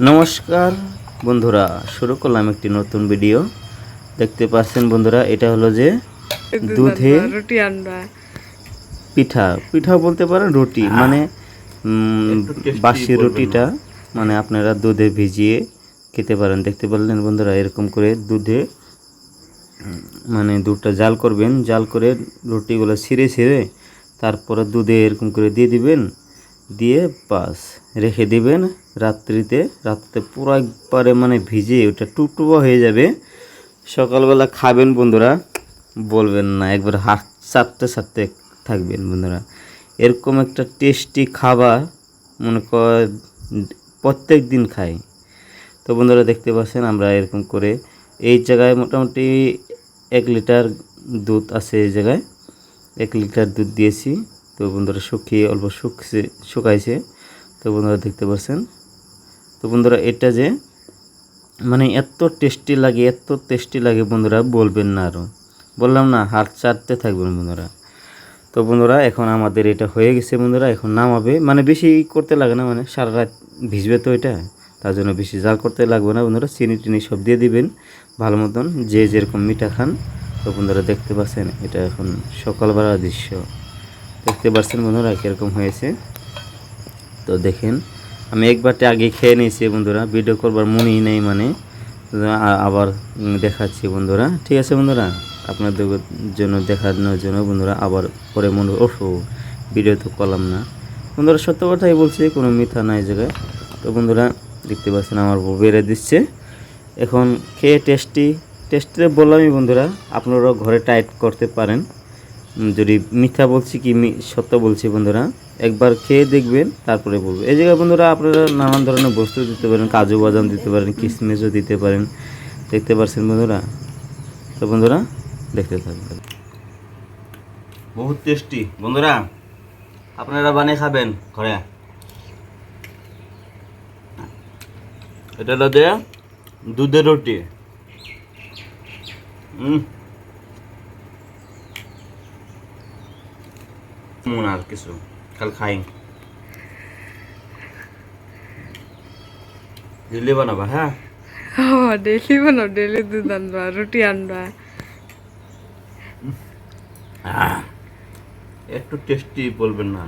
নমস্কার বন্ধুরা শুরু করলাম একটি নতুন ভিডিও দেখতে পাচ্ছেন বন্ধুরা এটা হলো যে দুধে রুটি আনবা। পিঠা। পিঠা বলতে পারেন রুটি মানে উম, বাসি রুটিটা মানে আপনারা দুধে ভিজিয়ে খেতে পারেন। দেখতে পারলেন বন্ধুরা এরকম করে দুধে মানে দুধটা জাল করবেন। জাল করে রুটিগুলো ছিঁড়ে ছিঁড়ে তারপরে দুধে এরকম করে দিয়ে দিবেন। দিয়ে বাস রেখে দেবেন রাত্রিতে। রাত্রিতে পুরো একবারে মানে ভিজে ওটা টুকটুকো হয়ে যাবে। সকালবেলা খাবেন বন্ধুরা, বলবেন না, একবার হাত চাটতে চাটতে থাকবেন বন্ধুরা। এরকম একটা টেস্টি খাবার মনে কর প্রত্যেক দিন খাই। তো বন্ধুরা দেখতে পাচ্ছেন আমরা এরকম করে এই জায়গায় মোটামুটি এক লিটার দুধ আছে এই জায়গায়। এক লিটার দুধ দিয়েছি। তো বন্ধুরা শুকিয়ে অল্প শুকছে, শুকাইছে। তো বন্ধুরা দেখতে পাচ্ছেন তো বন্ধুরা এটা যে মানে এত টেস্টি লাগে, এত টেস্টি লাগে বন্ধুরা, বলবেন না আরও বললাম না, হাত চাটতে থাকবেন বন্ধুরা। তো বন্ধুরা, এখন আমাদের এটা হয়ে গেছে বন্ধুরা, এখন নামাবে। মানে বেশি করতে লাগে না মানে সারা রাত ভিজবে তো এটা। তার জন্য বেশি জাল করতে লাগবে না বন্ধুরা, চিনি টিনি সব দিয়ে দিবেন, ভালো মতন, যে যেরকম মিঠা খান। তো বন্ধুরা দেখতে পাচ্ছেন, এটা এখন সকালবেলার দৃশ্য। দেখতে পাচ্ছেন বন্ধুরা কীরকম হয়েছে। তো দেখেন, আমি একবারটি আগে খেয়ে নিয়েছি বন্ধুরা ভিডিও করবার মনেই নেই মানে। আবার দেখাচ্ছি বন্ধুরা। ঠিক আছে বন্ধুরা? আপনাদের জন্য, দেখানোর জন্য বন্ধুরা আবার পরে মনে, ওফ ভিডিও তো করলাম না। বন্ধুরা সত্য কথাই বলছি, কোনো মিথ্যা নাই জায়গায়। তো বন্ধুরা, দেখতে পাচ্ছেন আমার বেড়ে দিচ্ছে। এখন খেয়ে টেস্টি টেস্টিতে বললামই বন্ধুরা, আপনারাও ঘরে টাইট করতে পারেন। যদি মিথ্যা বলছি কি সত্য বলছি বন্ধুরা, একবার খেয়ে দেখবেন, তারপরে বলব। এই জায়গায় বন্ধুরা আপনারা নানান ধরনের বস্তু দিতে পারেন, কাজু বাদাম দিতে পারেন, কিশমিশও দিতে পারেন। দেখতে পাচ্ছেন বন্ধুরা? তো বন্ধুরা, দেখতে থাকবেন বহুত টেস্টি। বন্ধুরা, আপনারা বানিয়ে খাবেন ঘরে। এটা হলো দুধের রুটি। হুম মন আর কিছু কাল খাই। দিল্লি বানাবা হ্যাঁ? ডেলি বানাও ডেলি দুধ আনবা রুটি আনবা। একটু টেস্টি বলবেন না।